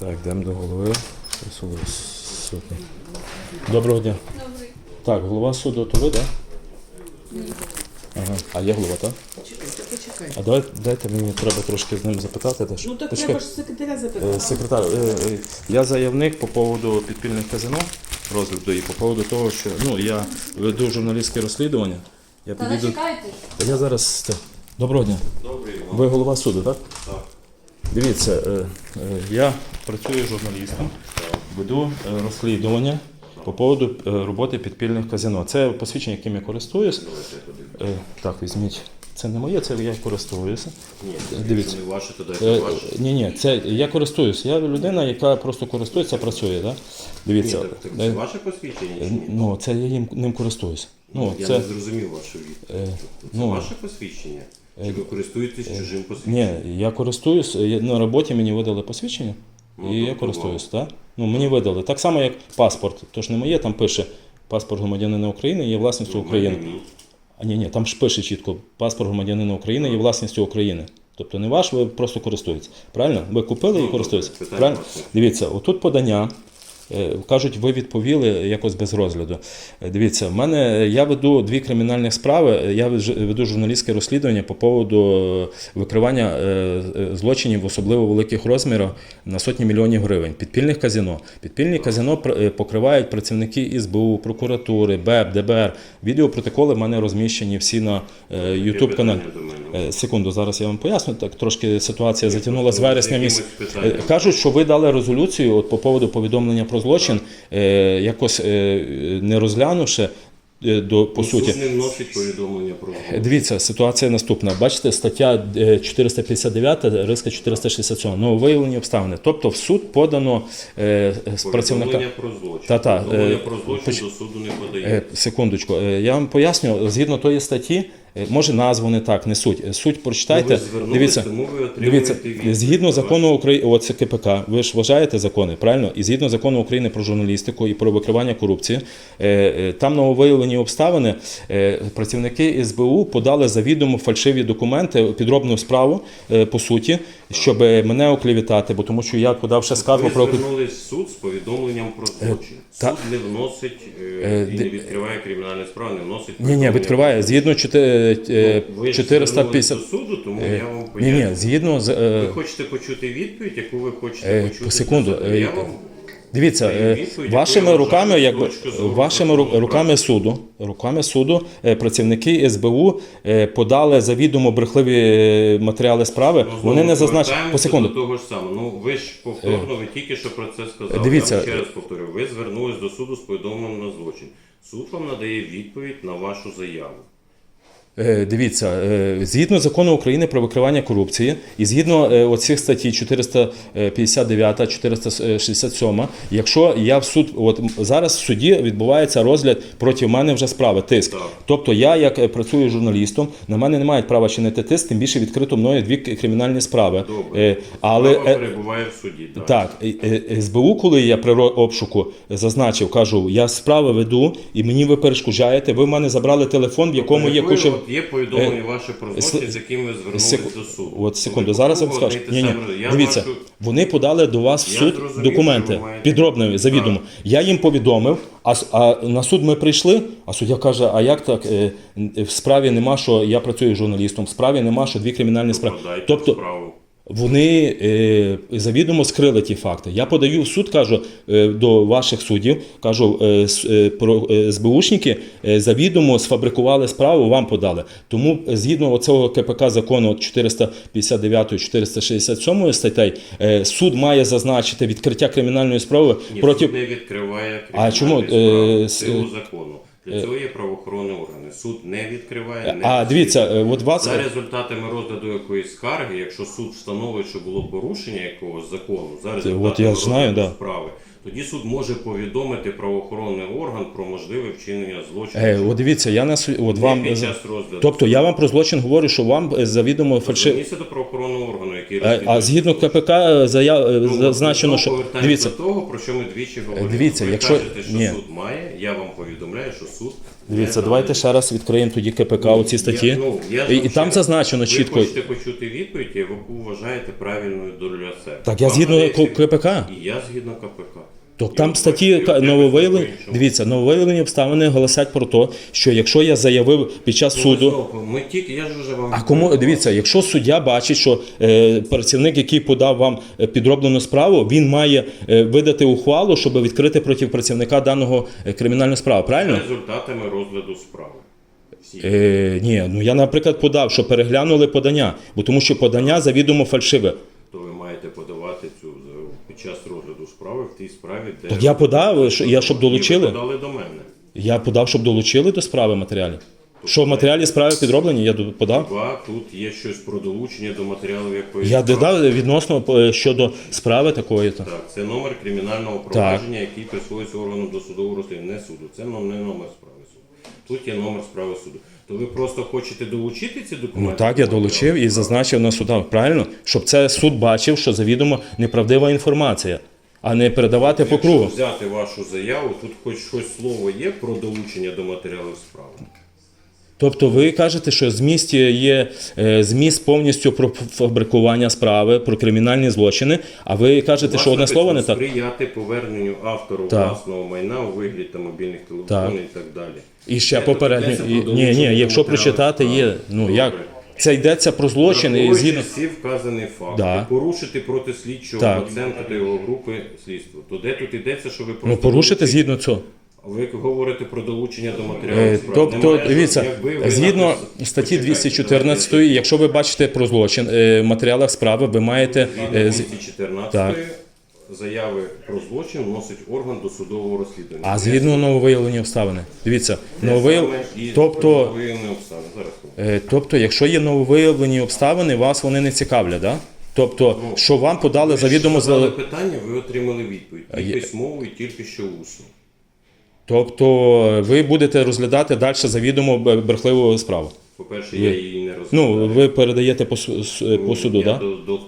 Так, йдемо до голови суду. Доброго дня. Добрий. Так, голова суду, то ви, так? Ага. А є голова, так? Почекайте, почекайте. А давайте дайте мені треба трошки з ним запитати. Теж. Ну так Почекай. треба ж секретаря Е, запитати. Секретар, е, е, я заявник по поводу підпільних казино розгляду і по поводу того, що ну я веду журналістське розслідування. Я Та підійду. зачекайте. Я зараз. Доброго дня. Добрий Ви голова суду, так? Так. Дивіться, е, е, я працюю журналістом, веду е, розслідування по поводу роботи підпільних казино. Це посвідчення, яким я користуюсь. Так, візьміть. Це не моє, це я користуюся. Ні, Дивіться. не ваше, то дайте ваше. Ні, ні, це я користуюсь. Я людина, яка просто користується, працює. Да? Ні, Дивіться. так, так е, це ваше посвідчення чи ні? Ну, це я їм ним користуюсь. Ну, Я це, не зрозумів вашу відповідь. Це ну, ваше посвідчення? Чи ви користуєтесь чужим посвідченням? ні, я користуюсь. я- На роботі мені видали посвідчення, Ну, і я тобто користуюсь. Так? Ну, мені видали. Так само, як паспорт. Тож не моє, там пише паспорт громадянина України є власністю України. Ні. А ні, ні, там ж пише чітко, паспорт громадянина України є власністю України. Тобто не ваш, ви просто користуєтесь. Правильно? Ви купили і Ну, користуєтесь. питань Правильно? Дивіться, отут подання. Е, Кажуть, ви відповіли якось без розгляду. Е, Дивіться, в мене я веду дві кримінальні справи. е, Я веду журналістське розслідування по поводу е, викривання е, е, злочинів в особливо великих розмірах на сотні мільйонів гривень. Підпільних казино. Підпільні казино е, покривають працівники СБУ, прокуратури, БЕП, ДБР. Відеопротоколи в мене розміщені всі на YouTube каналі. Е, Секунду, зараз я вам поясню. Так трошки ситуація затягнула з вересня місяця. Е, Кажуть, що ви дали резолюцію от, по поводу повідомлення про злочин, е, якось е, не розглянувши е, до по суті. Вносить повідомлення про злочин. Дивіться, ситуація наступна. Бачите, стаття е, 459, риска 467. Ну, виявлені обставини. Тобто в суд подано е, працівника. Про злочин. Та-та, Повідомлення е, про злочин поч- до суду не Е, подає. Секундочку, я вам поясню, згідно тої статті, може назву не так, не суть. Е, Суть прочитайте. Ну, Дивіться, дивіться, згідно закону України, оце КПК, ви ж вважаєте закони, правильно? І згідно закону України про журналістику і про викривання корупції, е, е, там нововиявлені обставини, е, працівники СБУ подали завідомо фальшиві документи, підробну справу, е, по суті, щоб мене оклівітати, бо тому що я подав ще скаргу про звернулись в суд з повідомленням про злочин. Суд не вносить Е, е, і не відкриває кримінальні справи, не вносить Ні, ні, відкриває. Згідно чотири- е, Ви 450. звернулись до суду, тому я вам Ні, поясню. ні, згідно з. е, Ви хочете почути відповідь, яку ви хочете Е, почути? секунду, до суду? е, Я вам Дивіться, е, відповідь, вашими яку я руками, вважаю якби точки зору вашими ру- руками суду, руками суду, е, працівники СБУ е, подали завідомо брехливі е, матеріали справи. Ну, Вони не зазначили повертаємося по секунду. До того ж самого. Ну ви ж повторно, ви тільки що про це сказали. дивіться, Я вам ще раз повторю. Ви звернулись до суду з повідомленням на злочин. Суд вам надає відповідь на вашу заяву. Е, Дивіться, е, згідно закону України про викривання корупції, і згідно е, оцих статті 459, 467, якщо я в суд, от зараз в суді відбувається розгляд проти мене вже справи, тиск. Тобто я, як працюю журналістом, на мене не мають права чинити тиск, тим більше відкрито мною дві кримінальні справи. Добре. Але перебуває в суді. Так. так, СБУ, коли я при обшуку зазначив, кажу, я справи веду і мені ви перешкоджаєте. Ви в мене забрали телефон, в якому є куча. От є повідомлення ваше про злочин, з яким ви звернулися до суду. От секунду, зараз я вам скажу. Ні, ні. Дивіться, вони подали до вас в суд документи підробно, завідомо. Я їм повідомив, а, а на суд ми прийшли, а суддя каже: а як так? е, В справі нема, що я працюю журналістом, в справі нема, що дві кримінальні справи. Тобто справу. Вони е, завідомо скрили ті факти. Я подаю в суд, кажу е, до ваших суддів, кажу, е, е, про е, СБУшники е, завідомо сфабрикували справу, вам подали. Тому е, згідно оцього КПК закону 459-467 статей, е, суд має зазначити відкриття кримінальної справи Ні, проти. суд не відкриває А чому, справи е, силу закону. Для цього є правоохоронні органи. Суд не відкриває. Не А дивіться, е, от вас За результатами розгляду якоїсь скарги, якщо суд встановить, що було порушення якогось закону, за результатами от я знаю, розгляду да. справи, тоді суд може повідомити правоохоронний орган про можливе вчинення злочину. е, от дивіться, я на от вам під час розгляду. тобто я вам про злочин говорю, що вам е, завідомо фальши. Зверніться до правоохоронного органу, який Е, А згідно КПК заяв е, Ну, зазначено, що дивіться. до того, про що ми двічі говорили. Дивіться, Ви якщо- кажете, що ні. суд має, я вам повідомляю, що суд Дивіться, давайте ще раз відкриємо тоді КПК оці статті. Я, ну, я і, і там зазначено ви чітко. хочете почути відповідь, яку вважаєте правильною для себе. Так я Вам згідно КПК. І я згідно КПК. То там статті нововиявлені. Дивіться, нововиявлені обставини голосять про те, що якщо я заявив під час суду. Ми тільки, я ж вже вам. А кому дивіться, якщо суддя бачить, що е, працівник, який подав вам е, підроблену справу, він має е, видати ухвалу, щоб відкрити проти працівника даного е, кримінальну справу. Правильно? результатами розгляду справи. Е, ні, ну я, наприклад, подав, що переглянули подання, бо тому що подання завідомо фальшиве. То ви маєте подавати цю під час розгляду справи в тій справі, де Так я подав, що- я щоб ви долучили. подали до мене. Я подав, щоб долучили до справи матеріалів. Що в матеріалі справи підроблені, я до- подав. Два, тут є щось про долучення до матеріалів якоїсь Я додав відносно е, щодо справи такої. то Так, це номер кримінального провадження, який присвоюється органу досудового розслідування, не суду. Це не номер справи суду. Тут є номер справи суду. То ви просто хочете долучити ці документи? Ну так, я долучив і зазначив на судах, правильно? Щоб це суд бачив, що завідомо неправдива інформація, а не передавати по Якщо кругу. взяти вашу заяву, тут хоч щось слово є про долучення до матеріалів справи. Тобто ви кажете, що зміст є е, зміст повністю про фабрикування справи, про кримінальні злочини, а ви кажете, що одне слово не так. сприяти поверненню автору Так. власного майна у вигляді та мобільних телефонів Так. і так далі. І ще Це попередньо. йдеться про і- Ні, долучення ні, до якщо матеріалів прочитати, справи. є. Ну Добре. Це йдеться про злочин і згідно. всі вказаний факт, Да. порушити проти слідчого Так. Луценка та його групи слідства. То де тут йдеться, що ви просто Ну порушити згідно цього. Ви говорите про долучення до Е, матеріалів справи. Тобто, Немає, дивіться, якби згідно напис- статті Почекайте, 214, давайте. якщо ви бачите про злочин е, в матеріалах справи, ви маєте Згідно е, 214 Так. Заяви про злочин вносить орган досудового розслідування. а згідно нововиявлені обставини. Дивіться, нововияв... Тобто, обставини. Зараз. е, тобто, якщо є нововиявлені обставини, вас вони не цікавлять, да? Тобто, що вам подали завідомо Задали за питання, ви отримали відповідь. І є- письмову, і тільки що усно. тобто ви будете розглядати далі завідомо б- брехливу справу. По-перше, я її не розглядаю. Ну, ви передаєте по, су- с- по суду, я так? Да? до, до...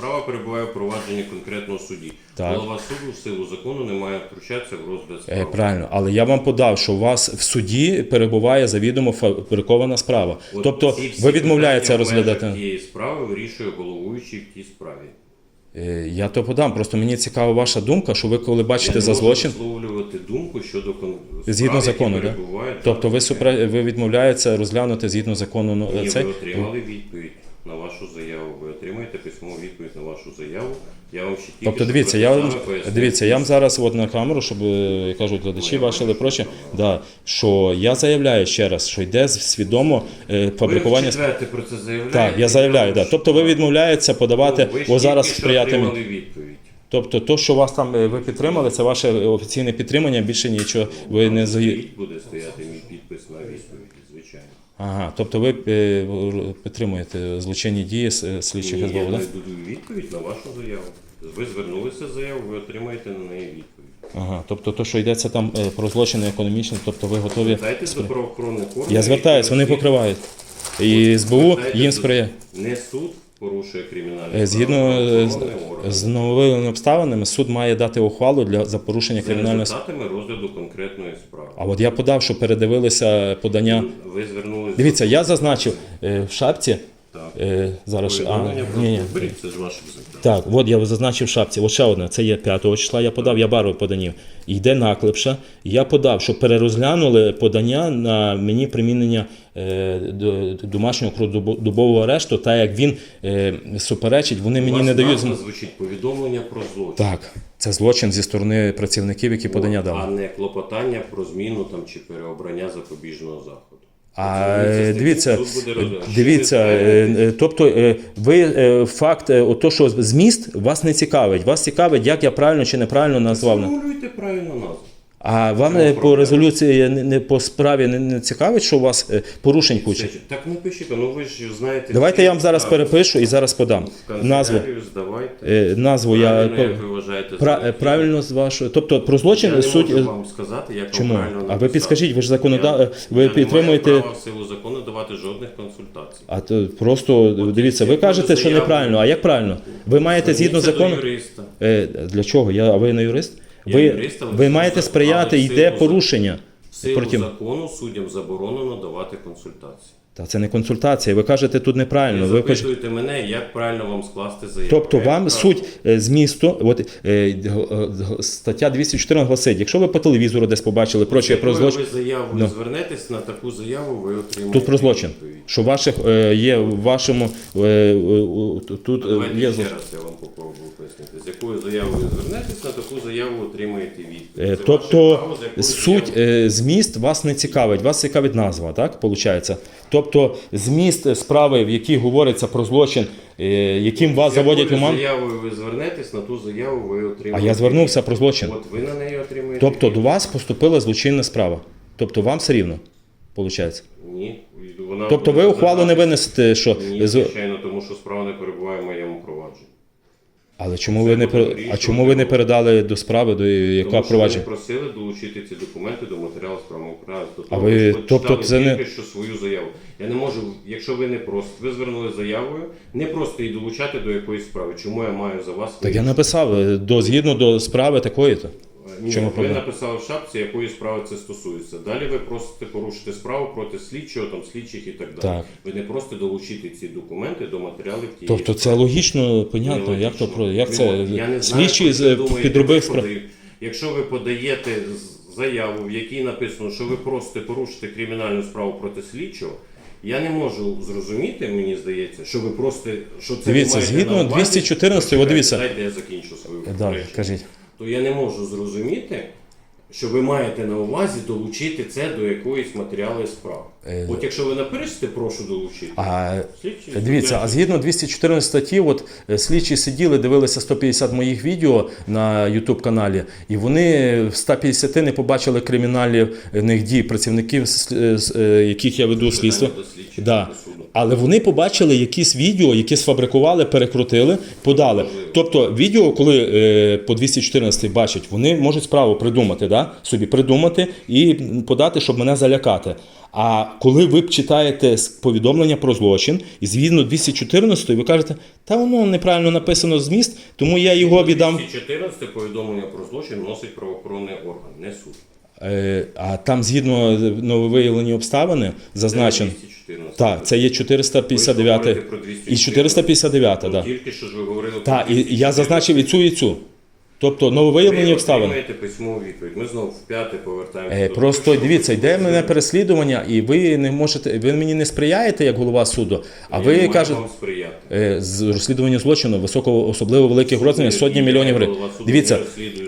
Справа перебуває в провадженні конкретного судді. Так. Голова суду в силу закону не має втручатися в розгляд Е. Правильно, але я вам подав, що у вас в суді перебуває завідомо фабрикована справа. От тобто ці всі ви відмовляєтеся питання в межах розглядати. Тієї справи вирішує головуючий в тій справі. Е, Я то подам. Просто мені цікава ваша думка, що ви коли бачите Я за злочин, висловлювати думку щодо кон... згідно справ, закону, які да? перебувають тобто ви супре ви відмовляєтеся розглянути згідно закону ну, Ні, цей. ви отримали відповідь на вашу заяву. Ви отримаєте письмову відповідь на вашу заяву. Я вам ще тільки Тобто, що дивіться, я вам пояснив. дивіться, я вам зараз от на камеру, щоб е, кажуть глядачі бачили проче, да, що я заявляю ще раз, що йде свідомо е, фабрикування. Ви четверте про це заявляєте? Так, я заявляю, да. Тобто ви відмовляєтеся подавати Ну, ви ж о зараз тільки що сприяти. мені. отримали відповідь. Тобто, то, що вас там е, ви підтримали, це ваше офіційне підтримання, більше нічого ви не Стоїть, буде стояти мій підпис на звичайно. Ага, тобто ви е, підтримуєте злочинні дії е, слідчих Ні, СБУ, я не даю відповідь на вашу заяву. Ви звернулися з заяву, ви отримаєте на неї відповідь. Ага, тобто, то, що йдеться там е, про злочини економічні, тобто ви готові. Звертайтесь до правоохоронних органів. Я звертаюсь, вони покривають. І СБУ їм сприяє. Не суд порушує кримінальне Е, Згідно е, правоохоронний орган. з, з нововиявленими обставинами, суд має дати ухвалу для за порушення кримінального результатами розгляду конкретної справи. А от я подав, що передивилися подання. Ви звернулися Дивіться, я зазначив е, в шапці. Так. Е, зараз ще- а, повідомлення про ні, ні. беріть, це ж ваше екземпляр. Так, от я зазначив в шапці. От ще одне, це є 5 числа, я подав, я барвою поданів. Йде наклепша. Я подав, що перерозглянули подання на мені примінення е, до- домашнього круглодобового арешту, так як він е, суперечить, вони У мені вас не дають. назва зм- звучить повідомлення про злочин. Так, це злочин зі сторони працівників, які подання а не клопотання про зміну там чи переобрання запобіжного заходу. А Це е, дивіться, дивіться, ви е, е, тобто ви факт, ото, що зміст вас не цікавить. Вас цікавить, як я правильно чи неправильно назвав. Сформулюйте правильну назву. А вам Чому е, по проблема? резолюції не, не по справі не, не цікавить, що у вас е, порушень куча? Так не пишіть, ну ви ж знаєте. Давайте я вам зараз перепишу і зараз подам назву. здавайте. Е, Назву я Правильно, як ви вважаєте, пра- е, правильно з вашою. Тобто про Я злочин не суть. можу вам сказати, як Чому? вам правильно А ви написати. підскажіть, ви ж законода- Я- ви я підтримуєте- не маю права в силу закону давати жодних консультацій. А то просто дивіться, ви кажете, що неправильно. А як правильно? Ви маєте згідно Зверніться закону. до юриста. Е, Для чого? Я, а ви не юрист? Я Ви, юрист, але ви маєте сприяти, але йде силу порушення. В силу Проти- закону суддям заборонено давати консультації. Та це не консультація. Ви кажете тут неправильно. Ви Ви кажете, запитуєте мене, як правильно вам скласти заяву. Тобто Я вам кажу, суть е, змісту, от е, г- г- стаття 214 гласить, якщо ви по телевізору десь побачили проче про якою злочин, ви заяву Ну. звернетесь, на таку заяву ви отримаєте тут про злочин, відповідь. Що ваших е, є в вашому е, е, тут е, Давайте є ще раз я вам попробую пояснити. З якою заявою звернетесь, на таку заяву отримаєте відповідь. Е, Це ваше Тобто право, з якою суть заявою- е, зміст вас не цікавить, вас цікавить назва, так виходить? Тобто зміст справи, в якій говориться про злочин, е, яким вас З заводять якою уман. заявою ви звернетесь, на ту заяву ви А отримаєте. я звернувся про злочин. От ви на неї отримаєте. Тобто до відповідь. вас поступила злочинна справа. Тобто вам все рівно, виходить. Ні. Вона Тобто ви ухвалу не винесете, що Ні, звичайно, тому що справа не перебуває в моєму провадженні. але чому ви не пер- а чому ви не передали до справи, до яка Тому що провадження? ви просили долучити ці документи до матеріалу справного права. А ви- тобто це не- що свою заяву. Я не можу, якщо ви не просите, ви звернули заявою, не просто її долучати до якоїсь справи. Чому я маю за вас Так я написав е, до згідно до справи такої то. Ні, чому ви проблема? написали в шапці, якої справи це стосується. Далі ви просите порушити справу проти слідчого, там слідчих і так далі. Так. Ви не просто долучити ці документи до матеріалів тієї Тобто це логічно, понятно, як то про як це я не знаю, слідчий що ви з- думаєте, підробив ви. Якщо ви подаєте з- заяву, в якій написано, що ви просите порушити кримінальну справу проти слідчого, я не можу зрозуміти, мені здається, що ви просто що це Дивіться, ви маєте згідно на увазі. 214, Почекайте, от дивіться. Дайте я закінчу свою Да, речення. кажіть. То я не можу зрозуміти, що ви маєте на увазі долучити це до якоїсь матеріалу справи. Е, От якщо ви напишете, прошу долучити. А Слідчий Дивіться, а згідно 214 статті, от е, слідчі сиділи, дивилися 150 моїх відео на YouTube каналі, і вони в 150 не побачили кримінальних дій працівників, с- е, е, яких я веду слідство. До слідчих, Да. до суду. Але вони побачили якісь відео, які сфабрикували, перекрутили, подали. Тобто, відео, коли е, по 214 бачать, вони можуть справу придумати, да? собі придумати і подати, щоб мене залякати. А коли ви читаєте повідомлення про злочин, і згідно 214, ви кажете, та воно неправильно написано зміст, тому я його віддам. 214 повідомлення про злочин вносить правоохоронний орган, не суд. Е, А там згідно нововиявлені обставини зазначено. Так, це є 459 говорите про 214. і 459, Ну, так. Тільки що ж ви говорили про Так, і я зазначив і цю, і цю. Тобто нововиявлені Ви обставини. отримаєте письмову відповідь. Ми знову в п'яте повертаємося. Е, Просто дивіться, ви йде мене переслідування, і ви не можете, ви мені не сприяєте як голова суду, а Я ви кажете. вам сприяти. е, З розслідування злочину високого, особливо великих розмірів, сотні мільйонів гривень. Дивіться,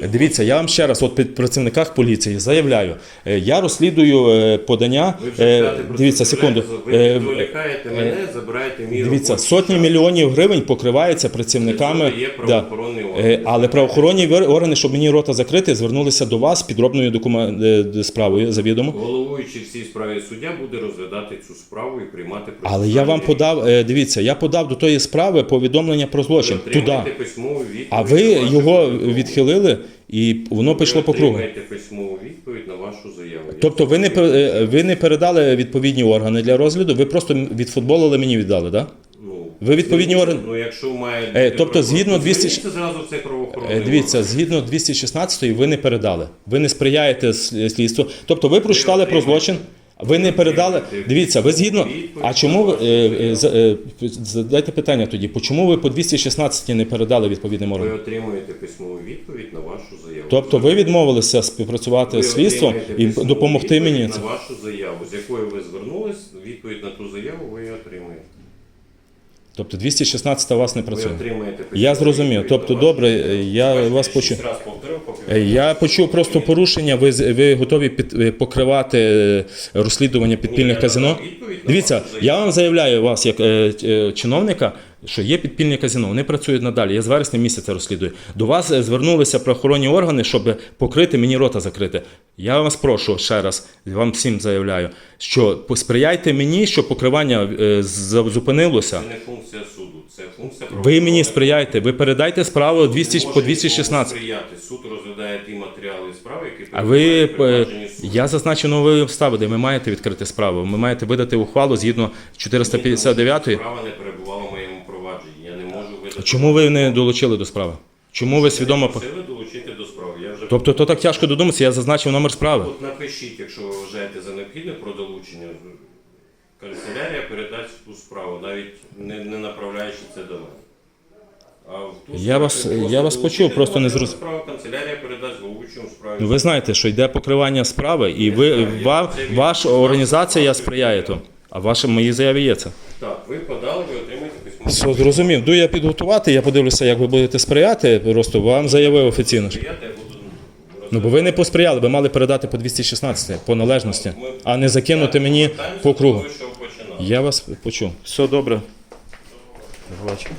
дивіться, я вам ще раз, от під працівниках поліції заявляю, е, я розслідую е, подання. Ви е, Дивіться, секунду. Ви Е, відволікаєте мене, забираєте мій Дивіться, сотні мільйонів гривень покривається працівниками. Є Да. правоохоронний орган. Е, Але правоохоронні органи, щоб мені рота закрити, звернулися до вас з підробною докумен... е, справою завідомо. Головуючий в цій справі суддя буде розглядати цю справу і приймати Але я вам подав, е, дивіться, я подав до тої справи повідомлення про злочин. Туди. письмову відповідь А ви його відхилили, і воно пішло по кругу. письмову відповідь на вашу заяву. Тобто ви не е, ви не передали відповідні органи для розгляду, ви просто відфутболили мені віддали, так? Ну, Ви відповідні ну, органи- Ну, якщо має Е, тобто, згідно правоохоронний, 200 зразу цей правоохоронний Е, Дивіться, згідно 216 ви не передали. Ви не сприяєте слідству. Тобто ви прочитали про злочин. Ви не передали. Дивіться, ви згідно. А чому ви е, е, е, задайте питання тоді? Чому ви по 216 не передали відповідним Ви органам? отримуєте письмову відповідь на вашу заяву. Тобто ви відмовилися співпрацювати Ви з слідством отримаєте і письмову допомогти відповідь мені. на вашу заяву, з якою ви звернулись, відповідь на ту заяву ви її отримаєте. Тобто 216 у вас не Ви працює. отримаєте Я зрозумів. відповідь Тобто, вашу добре, заяву. я Бачите, вас шість почув. раз ви Я почув просто порушення. Ви ви готові під е, покривати е, розслідування підпільних я казино? Дивіться, я вам заявляю вас як е, е, чиновника. Що є підпільне казино, вони працюють надалі. Я з вересня місяця розслідую. До вас е, звернулися правоохоронні органи, щоб покрити мені рота закрити. Я вас прошу ще раз, вам всім заявляю, що посприяйте мені, щоб покривання е, зупинилося. Це не функція суду, це функція Ви мені сприяйте, ви передайте справу 200 по нікому 216. сприяти. Суд розглядає ті матеріали справи, які А ви е, провадженні суду. я зазначу нові обставини. Ви маєте відкрити справу. Ви маєте видати ухвалу згідно 459. Справа не перебувала в моєму провадженні. Я не можу видати. Чому ви не долучили до справи? Чому ви свідомо. по- долучити до справи. Я вже Тобто то так тяжко додуматися, я зазначив номер справи. От напишіть, якщо ви вважаєте за необхідне про долучення. Канцелярія передасть ту справу, навіть не, не направляючи це до мене. А в ту Я справу вас- я вас почув, просто не зрозум- справи канцелярія передасть головуючому справі. Ну, Ви знаєте, що йде покривання справи, і ви, ва, ваша організація сприяє тому. А ваша в моїй заяві є це. Так, ви подали, ви отримаєте письмо. Все, зрозумів. Йду я підготувати, я подивлюся, як ви будете сприяти. Просто вам заявив офіційно. що- Я буду Ну, бо ви не посприяли, ви мали передати по 216 по належності, а не закинути мені по кругу. Що починав. Я вас почув. Все добре. До побачення.